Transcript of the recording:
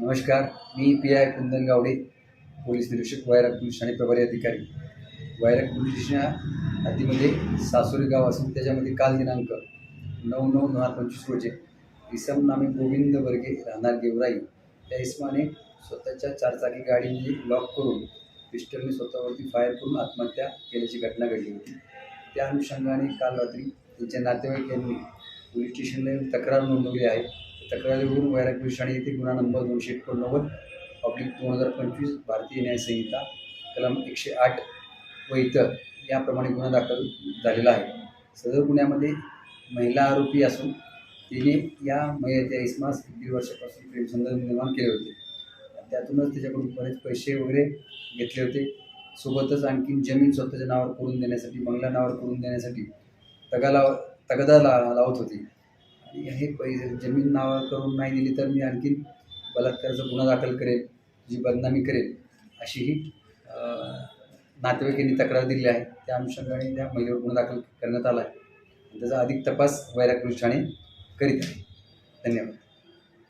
नमस्कार मी P I Kundan Gawade police निरीक्षक Vairag police Thane प्रभारी अधिकारी. वैराग पोलीस स्टेशन हद्दीमध्ये सासुरी गाव असून त्याच्यामध्ये काल दिनांक नऊ नऊ दोन हजार पंचवीस रोजी इसम नामे गोविंद वर्गे राहणार गेवराई. त्या इसमाने स्वतःच्या चारचाकी गाडीने लॉक करून पिस्टलने स्वतःवरती फायर करून आत्महत्या केल्याची घटना घडली होती. त्या अनुषंगाने काल रात्री त्यांच्या नातेवाईक यांनी पोलीस स्टेशनला तक्रार नोंदवली आहे. तक्रारीवरून वैराग विषाणी येथे गुन्हा नंबर दोनशे एकोणनव्वद पब्लिक दोन हजार पंचवीस भारतीय न्यायसंहिता कलम एकशे आठ व इतर याप्रमाणे गुन्हा दाखल झालेला आहे. सदर गुन्ह्यामध्ये महिला आरोपी असून तिने या मै इसमास दीड वर्षापासून प्रेमसंबंध निर्माण केले होते. त्यातूनच त्याच्याकडून बरेच पैसे वगैरे घेतले होते. सोबतच आणखीन जमीन स्वतःच्या नावावर करून देण्यासाठी बंगल्या नावावर करून देण्यासाठी तगाला तगदा ला लावत होती. आणि हे पैसे जमीन नावा करून नाही दिली तर मी आणखीन बलात्काराचा गुन्हा दाखल करेल जी बदनामी करेल अशी ही नातेवाईकांनी तक्रार दिली आहे. त्या अनुषंगाने त्या महिलेवर गुन्हा दाखल करण्यात आला आहे. त्याचा अधिक तपास वैराग ठाणे करीत आहे. धन्यवाद.